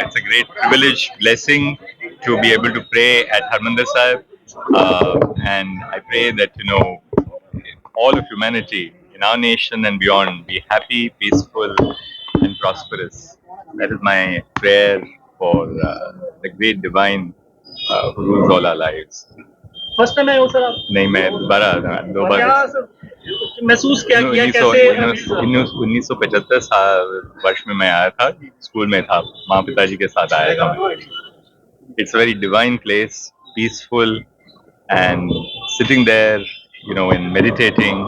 It's a great privilege, blessing to be able to pray at Harmandir Sahib. Uh, and I pray that, you know, all of humanity in our nation and beyond be happy, peaceful, and prosperous. That is my prayer for uh, the great divine uh, who rules all our lives. First time आए हो sir आप नहीं मैं दोबारा दोबारा महसूस क्या किया कैसे उन्नीस सौ वर्ष में मैं आया था स्कूल में था माँ पिताजी के साथ आया था it's very divine place peaceful and sitting there you know in meditating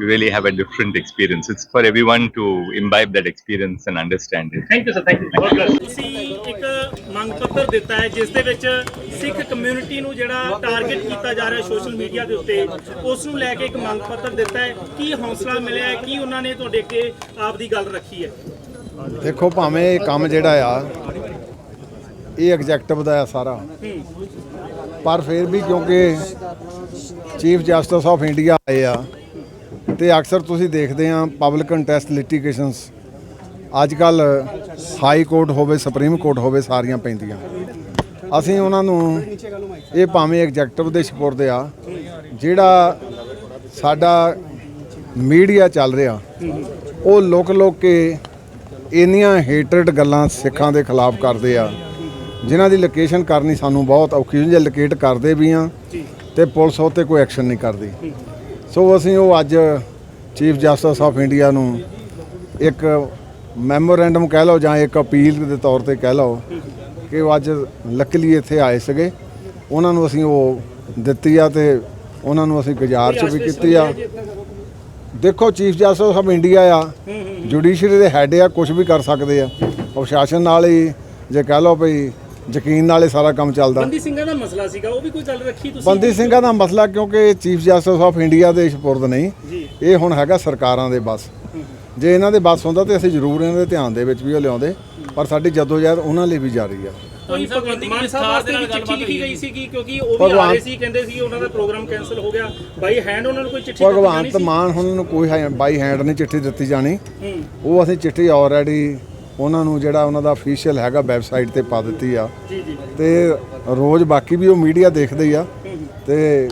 you really have a different experience. It's for everyone to imbibe that experience and understand it. Thank you, sir. Thank you. ਮੰਗ ਪੱਤਰ ਦਿੱਤਾ ਹੈ, ਜਿਸ ਦੇ ਵਿੱਚ ਸਿੱਖ community ਨੂੰ ਜਿਹੜਾ target ਕੀਤਾ ਜਾ ਰਿਹਾ ਸੋਸ਼ਲ ਮੀਡੀਆ ਦੇ ਉੱਤੇ ਉਸ ਨੂੰ ਲੈ ਕੇ ਇੱਕ ਮੰਗ ਪੱਤਰ ਦਿੱਤਾ ਹੈ। ਕੀ ਹੌਸਲਾ ਮਿਲਿਆ ਹੈ? ਕੀ ਉਹਨਾਂ ਨੇ ਤੁਹਾਡੇ ਅੱਗੇ ਆਪ ਦੀ ਗੱਲ ਰੱਖੀ ਹੈ? ਦੇਖੋ, ਭਾਵੇਂ ਇਹ ਕੰਮ ਜਿਹੜਾ ਆ, ਇਹ ਐਗਜ਼ੈਕਟਿਵ ਦਾ ਆ ਸਾਰਾ, ਪਰ ਫਿਰ ਵੀ ਕਿਉਂਕਿ ਚੀਫ ਜਸਟਿਸ ਆਫ ਇੰਡੀਆ ਆਏ ਆ, ਤੇ ਅਕਸਰ ਤੁਸੀਂ ਦੇਖਦੇ ਆ ਪਬਲਿਕ ਕੰਟੈਸਟ ਲਿਟੀਗੇਸ਼ਨਸ ਅੱਜ ਕੱਲ ਹਾਈ ਕੋਰਟ ਹੋਵੇ, ਸੁਪਰੀਮ ਕੋਰਟ ਹੋਵੇ ਸਾਰੀਆਂ ਪੈਂਦੀਆਂ। ਅਸੀਂ ਉਹਨਾਂ ਨੂੰ ਇਹ ਭਾਵੇਂ ਐਗਜ਼ੈਕਟਿਵ ਦੇ ਸਪੁਰਦ ਆ, ਜਿਹੜਾ ਸਾਡਾ ਮੀਡੀਆ ਚੱਲ ਰਿਹਾ, ਉਹ ਲੋਕ ਲੁਕ ਕੇ ਇੰਨੀਆਂ ਹੇਟਰਡ ਗੱਲਾਂ ਸਿੱਖਾਂ ਦੇ ਖਿਲਾਫ ਕਰਦੇ ਆ, ਜਿਨ੍ਹਾਂ ਦੀ ਲੋਕੇਸ਼ਨ ਕਰਨੀ ਸਾਨੂੰ ਬਹੁਤ ਔਖੀ ਹੁੰਦੀ ਹੈ ਲੋਕੇਟ ਕਰਦੇ ਵੀ ਆ ਤੇ ਪੁਲਿਸ ਉਹ 'ਤੇ ਕੋਈ ਐਕਸ਼ਨ ਨਹੀਂ ਕਰਦੀ। ਸੋ ਅਸੀਂ ਉਹ ਅੱਜ ਚੀਫ ਜਸਟਿਸ ਆਫ ਇੰਡੀਆ ਨੂੰ ਇੱਕ ਮੈਮੋਰੈਂਡਮ ਕਹਿ ਲਓ ਜਾਂ ਇੱਕ ਅਪੀਲ ਦੇ ਤੌਰ ਤੇ ਕਹਿ ਲਓ ਕਿ ਅੱਜ ਲੱਕਲੀ ਇੱਥੇ ਆਏ ਸੀਗੇ। ਉਹਨਾਂ ਨੂੰ ਅਸੀਂ ਉਹ ਦਿੱਤੀ ਆ ਤੇ ਉਹਨਾਂ ਨੂੰ ਅਸੀਂ ਗੁਜ਼ਾਰਿਸ਼ ਵੀ ਕੀਤੀ ਆ। ਦੇਖੋ ਚੀਫ ਜਸਟਿਸ ਆਫ ਇੰਡੀਆ ਆ। ਜੁਡੀਸ਼ਰੀ ਦੇ ਹੈੱਡ ਆ ਕੁਝ ਵੀ ਕਰ ਸਕਦੇ ਆ। ਪ੍ਰਸ਼ਾਸਨ ਨਾਲ ਹੀ ਜੇ ਕਹਿ ਲਓ ਭਈ ਯਕੀਨ ਨਾਲ ਹੀ ਸਾਰਾ ਕੰਮ ਚੱਲਦਾ। ਬੰਦੀ ਸਿੰਘਾਂ ਦਾ ਮਸਲਾ ਸੀਗਾ ਉਹ ਵੀ ਕੋਈ ਗੱਲ ਰੱਖੀ ਤੁਸੀਂ? ਬੰਦੀ ਸਿੰਘਾਂ ਦਾ ਮਸਲਾ ਕਿਉਂਕਿ ਚੀਫ ਜਸਟਿਸ ਆਫ ਇੰਡੀਆ ਦੇ ਸਪੁਰਦ ਨਹੀਂ। ਇਹ ਹੁਣ ਹੈਗਾ ਸਰਕਾਰਾਂ ਦੇ ਬਸ। ਜੇ ਇਹਨਾਂ ਦੇ ਬਸ ਹੁੰਦਾ ਤੇ ਅਸੀਂ ਜ਼ਰੂਰ ਇਹਨਾਂ ਦੇ ਧਿਆਨ ਦੇ ਵਿੱਚ ਵੀ ਉਹ ਲਿਆਉਂਦੇ ਪਰ ਸਾਡੀ ਜਦੋਜਹਿਦ ਉਹਨਾਂ ਲਈ ਵੀ ਜਾਰੀ ਆ। ਕੋਈ ਭਗਵੰਤ ਮਾਨ ਸਾਹਿਬ ਵਾਸਤੇ ਵੀ ਚਿੱਠੀ ਲਿਖੀ ਗਈ ਸੀਗੀ ਕਿਉਂਕਿ ਉਹ ਵੀ ਆ ਭਗਵਾਨ- ਰਹੇ ਸੀ ਕਹਿੰਦੇ ਸੀ ਉਹਨਾਂ ਦਾ ਪ੍ਰੋਗਰਾਮ ਕੈਨਸਲ ਹੋ ਗਿਆ। ਬਾਈ ਹੈਂਡ ਉਹਨਾਂ ਨੂੰ ਕੋਈ ਚਿੱਠੀ ਭਗਵੰਤ? ਮਾਨ ਹੁਣ ਨੂੰ ਕੋਈ ਹੈ- ਬਾਈ ਹੈਂਡ ਨਹੀਂ ਚਿੱਠੀ ਦਿੱਤੀ ਜਾਣੀ। ਹੂੰ। ਉਹ ਅਸੀਂ ਚਿੱਠੀ ਆਲਰੇਡੀ ਉਹਨਾਂ ਨੂੰ ਜਿਹੜਾ ਉਹਨਾਂ ਦਾ ਅਫੀਸ਼ੀਅਲ ਹੈਗਾ ਵੈਬਸਾਈਟ ਤੇ ਪਾ ਦਿੱਤੀ ਆ। ਜੀ ਜੀ। ਤੇ ਰੋਜ਼ ਬਾਕੀ ਵੀ ਉਹ ਮੀਡੀਆ ਦੇਖਦੇ ਹੀ ਆ। ਤੇ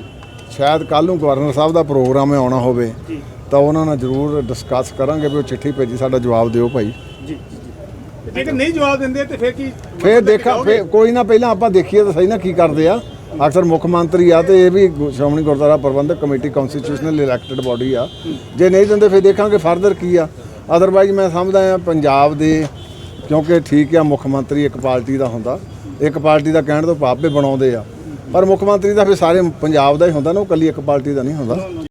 ਸ਼ਾਇਦ ਕੱਲ ਨੂੰ ਗਵਰਨਰ ਸਾਹਿਬ ਦਾ ਪ੍ਰੋਗਰਾਮ ਹੈ ਆਉਣਾ ਹੋਵੇ ਜੀ। ਤਾਂ ਉਹਨਾਂ ਨਾਲ ਜ਼ਰੂਰ ਡਿਸਕਸ ਕਰਾਂਗੇ ਵੀ ਉਹ ਚਿੱਠੀ ਭੇਜੀ ਸਾਡਾ ਜਵਾਬ ਦਿਓ ਭਾਈ। ਜੇਕਰ ਨਹੀਂ ਜਵਾਬ ਦਿੰਦੇ ਤੇ ਫਿਰ ਕੀ ਫੇਰ ਦੇਖਾਂ ਫੇਰ ਕੋਈ ਨਾ ਪਹਿਲਾਂ ਆਪਾਂ ਦੇਖੀਏ ਤਾਂ ਸਹੀ ਨਾ ਕੀ ਕਰਦੇ ਆ। ਅਕਸਰ ਮੁੱਖ ਮੰਤਰੀ ਆ ਤੇ ਇਹ ਵੀ Shiromani Gurdwara Prabandhak committee constitutional elected body ਆ। ਜੇ ਨਹੀਂ ਦਿੰਦੇ ਫੇਰ ਦੇਖਾਂਗੇ ਫਰਦਰ ਕੀ ਆ। ਅਦਰਵਾਈਜ਼ ਮੈਂ ਸਮਝਦਾ ਆ ਪੰਜਾਬ ਦੇ ਕਿਉਂਕਿ ਠੀਕ ਆ ਮੁੱਖ ਮੰਤਰੀ ਇੱਕ ਪਾਰਟੀ ਦਾ ਹੁੰਦਾ। ਇੱਕ ਪਾਰਟੀ ਦਾ ਕਹਿਣ ਤੋਂ ਵੀ ਬਣਾਉਂਦੇ ਆ। ਪਰ ਮੁੱਖ ਮੰਤਰੀ ਦਾ ਫਿਰ ਸਾਰੇ ਪੰਜਾਬ ਦਾ ਹੀ ਹੁੰਦਾ ਨਾ, ਉਹ ਕੱਲੀ ਇੱਕ ਪਾਰਟੀ ਦਾ ਨਹੀਂ ਹੁੰਦਾ।